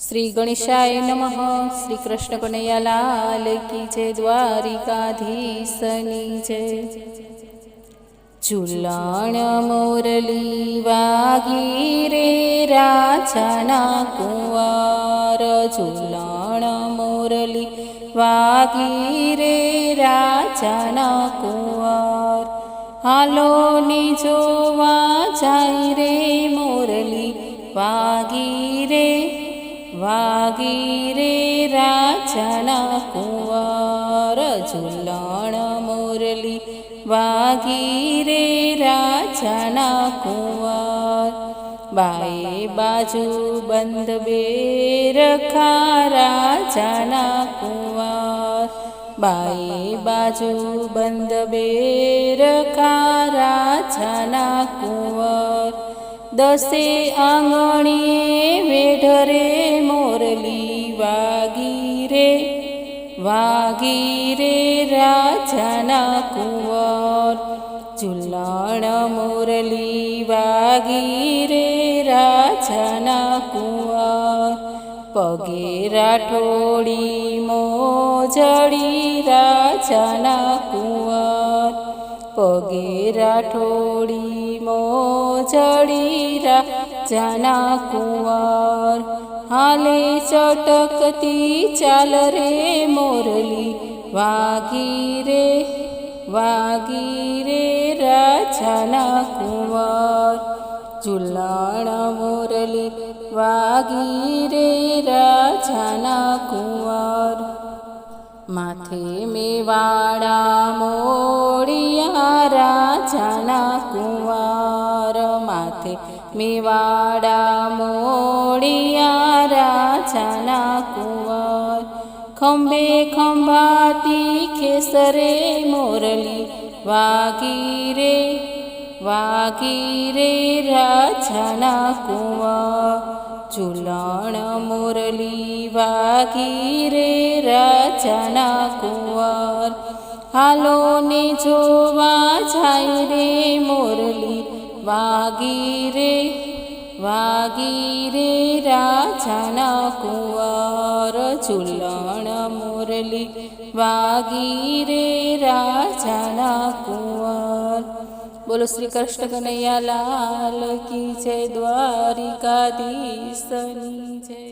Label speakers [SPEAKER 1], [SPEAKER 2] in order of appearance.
[SPEAKER 1] શ્રી ગણેશાય નમઃ. શ્રી કૃષ્ણ કનૈયાલાલ કી જય દ્વારિકાધીશની જય. ઝુલાણ મોરલી વાગી રે રાજાના કુંવાર. ઝુલાણ મોરલી વાગી રે રાજાના કુંવાર. હાલો ની જોવા જાય રે મોરલી વાગી વાગી રે રાજાના કુંવર ઝુલણ મુરલી. વાગી રે રાજાના કુંવર. બાએ બાજુ બંધ બેર રાજાના કુંવર. બાએ બાજુ બંધ બેર રાજાના કુંવાર. દસે આંગણીએ વેઢરે મોરલી વાગી રે વાગી રે રાજાના કુંવર. ચુલણ મોરલી વાગી રે રાજાના કુંવર. પગે રાઠોડી મોજડી રાજાના કુંવર. પગે રાઠોડી મોજડી રાજાના કુંવર. હાલે ચટકતી ચાલ રે મોરલી. વાગી રે વાગી રે રાજાના કુંવર. ઝુલાણ મોરલી, વાગી રે રાજાના કુંવર. માથે મેવાડા મોડિયા રાજાના કુંવાર માથે મેવાડા મોડિયા રાજાના કુંવાર. ખંભે ખંભાતી ખેસરે મોરલી વાગી રે વાગી રે રાજાના કુંવાર. ઝુલાણ મોરલી વાગી રે રાજાના કુંવર. હાલો ને જોવા જાય રે મોરલી. વાગી રે વાગી રે રાજાના કુંવર ચૂલણ મોરલી. વાગી રે રાજાના કુંવર. બોલો શ્રી કૃષ્ણ કનૈયા લાલ કી જય દ્વારિકાધીશની જય.